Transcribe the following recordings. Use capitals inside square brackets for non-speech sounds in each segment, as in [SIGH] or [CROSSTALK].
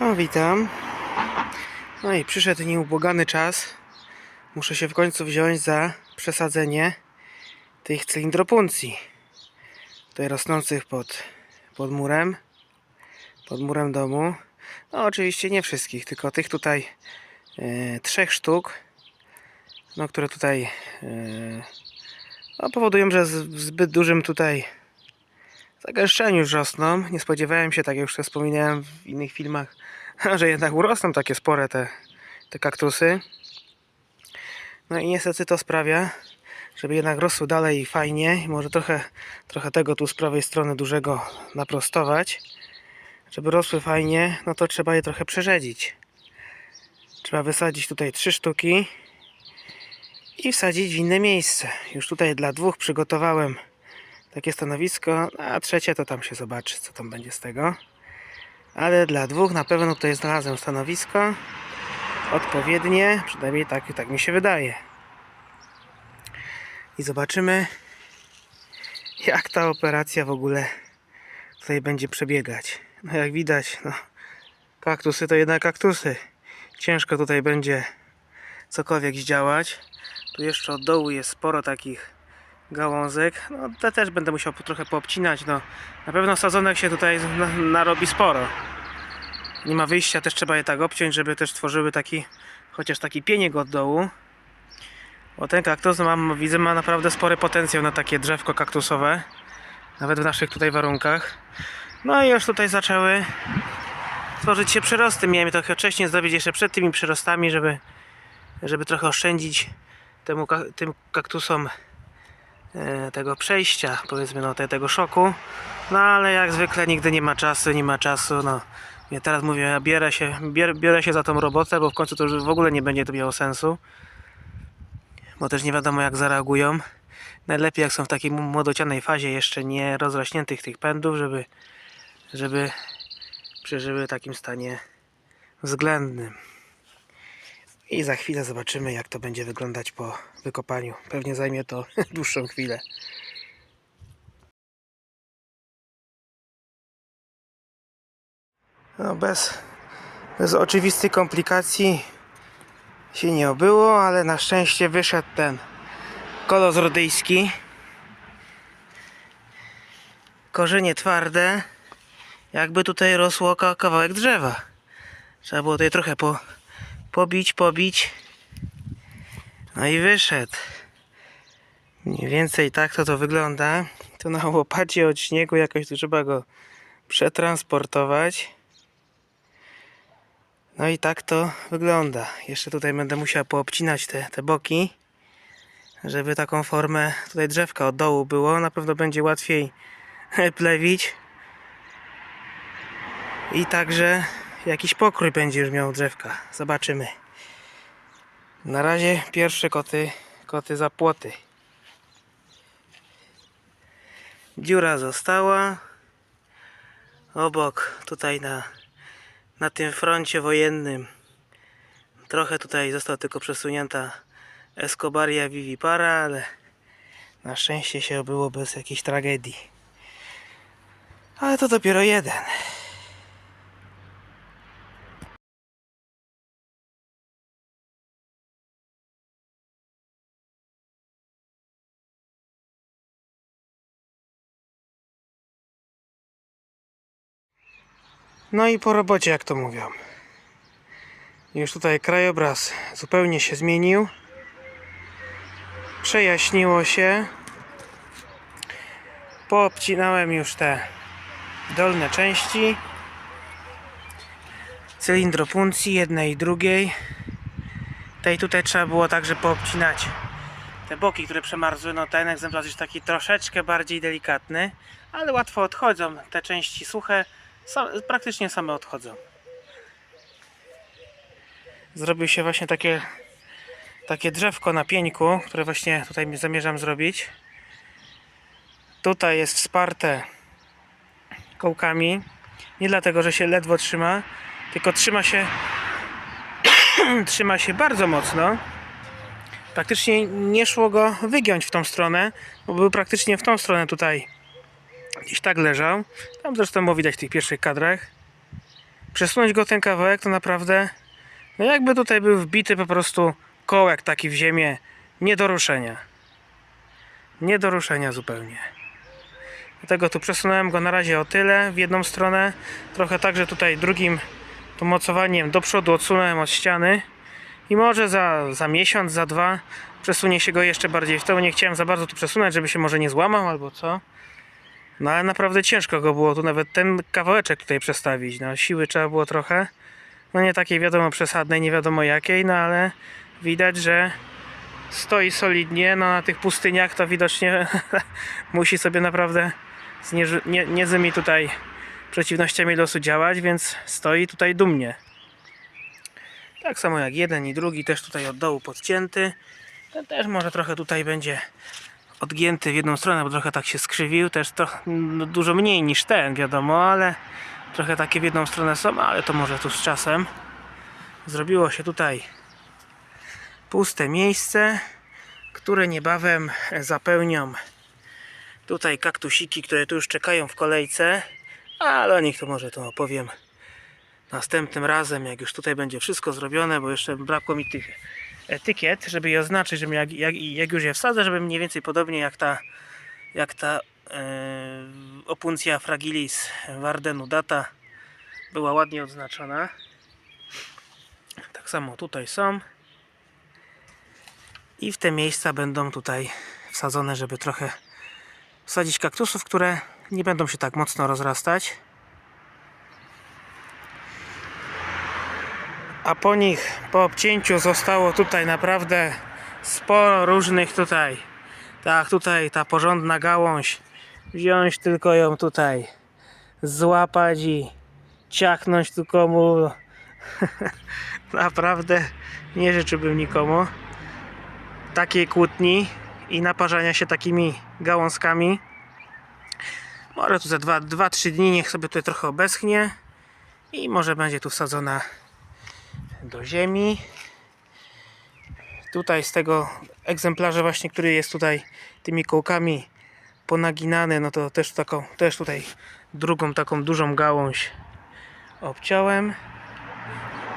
O, witam. No i przyszedł nieubłagany czas. Muszę się w końcu wziąć za przesadzenie tych cylindropuncji. Tutaj rosnących pod, pod murem. Pod murem domu. No oczywiście nie wszystkich, tylko tych tutaj e, trzech sztuk. No, które tutaj e, no, powodują, że w zbyt dużym tutaj zagęszczeniu już rosną. Nie spodziewałem się, tak jak już wspominałem w innych filmach, że jednak urosną takie spore te, te kaktusy. No i niestety to sprawia, żeby jednak rosły dalej i fajnie. Może trochę, trochę tego tu z prawej strony dużego naprostować. Żeby rosły fajnie, no to trzeba je trochę przerzedzić. Trzeba wysadzić tutaj trzy sztuki i wsadzić w inne miejsce. Już tutaj dla dwóch przygotowałem takie stanowisko, a trzecie to tam się zobaczy, co tam będzie z tego. Ale dla dwóch na pewno tutaj znalazłem stanowisko odpowiednie, przynajmniej tak, tak mi się wydaje. I zobaczymy, jak ta operacja w ogóle tutaj będzie przebiegać. No jak widać, no, kaktusy to jednak kaktusy. Ciężko tutaj będzie cokolwiek zdziałać. Tu jeszcze od dołu jest sporo takich gałązek. No te też będę musiał trochę poobcinać. No, na pewno sadzonek się tutaj na, narobi sporo. Nie ma wyjścia, też trzeba je tak obciąć, żeby też tworzyły taki, chociaż taki pieniek od dołu. Bo ten kaktus mam, widzę, ma naprawdę spory potencjał na takie drzewko kaktusowe. Nawet w naszych tutaj warunkach. No i już tutaj zaczęły tworzyć się przyrosty. Miałem to wcześniej zrobić jeszcze przed tymi przyrostami, żeby, żeby trochę oszczędzić temu, tym kaktusom tego przejścia, powiedzmy, no, te, tego szoku. No ale jak zwykle nigdy nie ma czasu, nie ma czasu, no. Ja teraz mówię, ja biorę się, bier, biorę się za tą robotę, bo w końcu to już w ogóle nie będzie to miało sensu. Bo też nie wiadomo jak zareagują. Najlepiej jak są w takiej młodocianej fazie jeszcze nie rozrośniętych tych pędów, żeby, żeby przeżyły w takim stanie względnym. I za chwilę zobaczymy, jak to będzie wyglądać po wykopaniu. Pewnie zajmie to [LAUGHS] dłuższą chwilę. No bez, bez oczywistych komplikacji się nie obyło, ale na szczęście wyszedł ten kolos rodyjski. Korzenie twarde, jakby tutaj rosło ka- kawałek drzewa. Trzeba było tutaj trochę po, pobić, pobić. No i wyszedł. Mniej więcej tak to to wygląda. Tu na łopacie od śniegu jakoś trzeba go przetransportować. No i tak to wygląda. Jeszcze tutaj będę musiał poobcinać te, te boki, żeby taką formę tutaj drzewka od dołu było. Na pewno będzie łatwiej [LAUGHS] plewić. I także jakiś pokrój będzie już miał drzewka. Zobaczymy. Na razie pierwsze koty, koty za płoty. Dziura została. Obok, tutaj na, na tym froncie wojennym, trochę tutaj została tylko przesunięta Escobaria vivipara, ale na szczęście się obyło bez jakiejś tragedii. Ale to dopiero jeden. No i po robocie, jak to mówią. Już tutaj krajobraz zupełnie się zmienił. Przejaśniło się. Poobcinałem już te dolne części cylindropuncji jednej i drugiej. Tej tutaj trzeba było także poobcinać te boki, które przemarzły. No ten egzemplarz jest taki troszeczkę bardziej delikatny, ale łatwo odchodzą te części suche. Sam, praktycznie same odchodzą. Zrobił się właśnie takie takie drzewko na pieńku, które właśnie tutaj zamierzam zrobić. Tutaj jest wsparte kołkami. Nie dlatego, że się ledwo trzyma, tylko trzyma się [CLEARS THROAT] trzyma się bardzo mocno. Praktycznie nie szło go wygiąć w tą stronę, bo był praktycznie w tą stronę tutaj gdzieś tak leżał. Tam zresztą było widać w tych pierwszych kadrach. przesunąć go ten kawałek, to naprawdę, no jakby tutaj był wbity po prostu kołek taki w ziemię, nie do ruszenia. Nie do ruszenia zupełnie. Dlatego tu przesunąłem go na razie o tyle w jedną stronę, trochę także tutaj drugim tu mocowaniem do przodu odsunąłem od ściany i może za, za miesiąc, za dwa przesunie się go jeszcze bardziej w tył. Nie chciałem za bardzo tu przesunąć, żeby się może nie złamał albo co. No ale naprawdę ciężko go było tu nawet ten kawałeczek tutaj przestawić. No siły trzeba było trochę. No nie takiej wiadomo przesadnej, nie wiadomo jakiej, no ale widać, że stoi solidnie. No na tych pustyniach to widocznie [LAUGHS] musi sobie naprawdę z nieży- nie, niezłymi tutaj przeciwnościami losu działać, więc stoi tutaj dumnie. Tak samo jak jeden i drugi, też tutaj od dołu podcięty. Ten też może trochę tutaj będzie odgięty w jedną stronę, bo trochę tak się skrzywił. Też trochę no, dużo mniej niż ten, wiadomo, ale trochę takie w jedną stronę są, ale to może tu z czasem. Zrobiło się tutaj puste miejsce, które niebawem zapełnią tutaj kaktusiki, które tu już czekają w kolejce, ale o nich to może to opowiem następnym razem, jak już tutaj będzie wszystko zrobione, bo jeszcze brakło mi tych etykiet, żeby je oznaczyć, żebym jak, jak, jak już je wsadzę, żeby mniej więcej podobnie jak ta jak ta e, opuncja fragilis Wardenu data była ładnie odznaczona. Tak samo tutaj są. I w te miejsca będą tutaj wsadzone, żeby trochę wsadzić kaktusów, które nie będą się tak mocno rozrastać. A po nich, po obcięciu zostało tutaj naprawdę sporo różnych tutaj. Tak, tutaj ta porządna gałąź. Wziąć tylko ją tutaj, złapać i ciachnąć tu komu. [LAUGHS] naprawdę nie życzyłbym nikomu takiej kłótni i naparzania się takimi gałązkami. Może tu za 2-3 dni niech sobie tutaj trochę obeschnie i może będzie tu wsadzona do ziemi. Tutaj z tego egzemplarza właśnie, który jest tutaj tymi kołkami ponaginany, no to też taką, też tutaj drugą taką dużą gałąź obciąłem.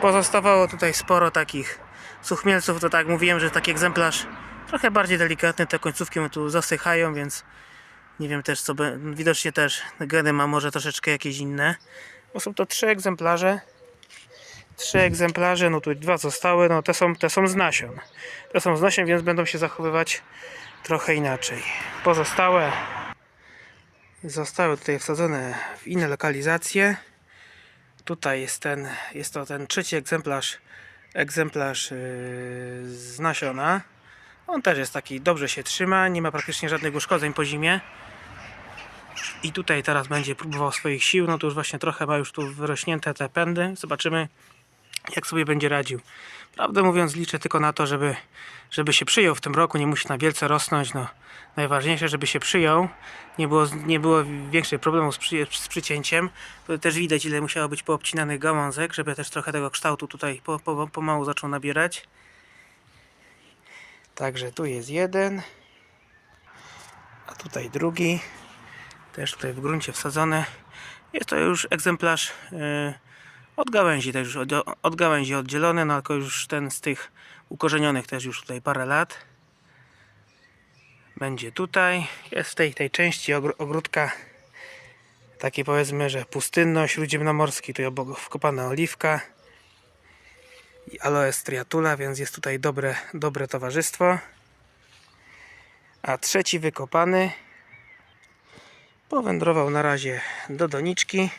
Pozostawało tutaj sporo takich suchmielców, to tak mówiłem, że taki egzemplarz trochę bardziej delikatny, te końcówki tu zasychają, więc nie wiem też co, be- widocznie też geny ma może troszeczkę jakieś inne, bo są to trzy egzemplarze trzy egzemplarze, no tu dwa zostały, no te są, te są z nasion. Te są z nasion, więc będą się zachowywać trochę inaczej. Pozostałe zostały tutaj wsadzone w inne lokalizacje. Tutaj jest ten, jest to ten trzeci egzemplarz, egzemplarz yy, z nasiona. On też jest taki, dobrze się trzyma, nie ma praktycznie żadnych uszkodzeń po zimie. I tutaj teraz będzie próbował swoich sił, no to już właśnie trochę ma już tu wyrośnięte te pędy. Zobaczymy jak sobie będzie radził. Prawdę mówiąc, liczę tylko na to, żeby, żeby się przyjął w tym roku. Nie musi na wielce rosnąć. No, najważniejsze, żeby się przyjął. Nie było, nie było większych problemów z, przy, z przycięciem. Też widać, ile musiało być poobcinanych gałązek, żeby też trochę tego kształtu tutaj po, po, pomału zaczął nabierać. Także tu jest jeden. A tutaj drugi. Też tutaj w gruncie wsadzony. Jest to już egzemplarz. Yy, od gałęzi też już od, od gałęzi oddzielony, no tylko już ten z tych ukorzenionych też już tutaj parę lat. Będzie tutaj. Jest w tej, tej części ogr- ogródka taki powiedzmy, że pustynno śródziemnomorski, tu obok wkopana oliwka i aloe striatula, więc jest tutaj dobre, dobre towarzystwo. A trzeci wykopany powędrował na razie do doniczki.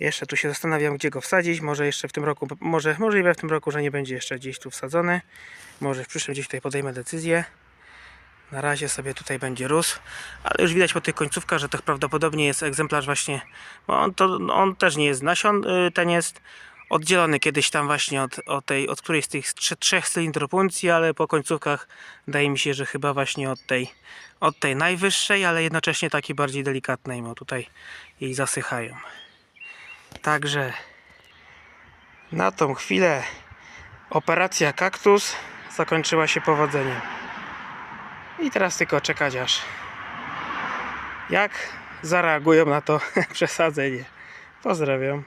Jeszcze tu się zastanawiam, gdzie go wsadzić. Może jeszcze w tym roku, może możliwe w tym roku, że nie będzie jeszcze gdzieś tu wsadzony. Może w przyszłym gdzieś tutaj podejmę decyzję. Na razie sobie tutaj będzie rósł, ale już widać po tych końcówkach, że to prawdopodobnie jest egzemplarz właśnie, bo on, to, on też nie jest nasion, y, ten jest oddzielony kiedyś tam właśnie od, od, tej, od którejś z tych trze- trzech cylindropuncji, ale po końcówkach wydaje mi się, że chyba właśnie od tej, od tej najwyższej, ale jednocześnie takiej bardziej delikatnej, bo tutaj jej zasychają. Także na tą chwilę operacja kaktus zakończyła się powodzeniem. I teraz tylko czekać aż jak zareagują na to [LAUGHS] przesadzenie. Pozdrawiam.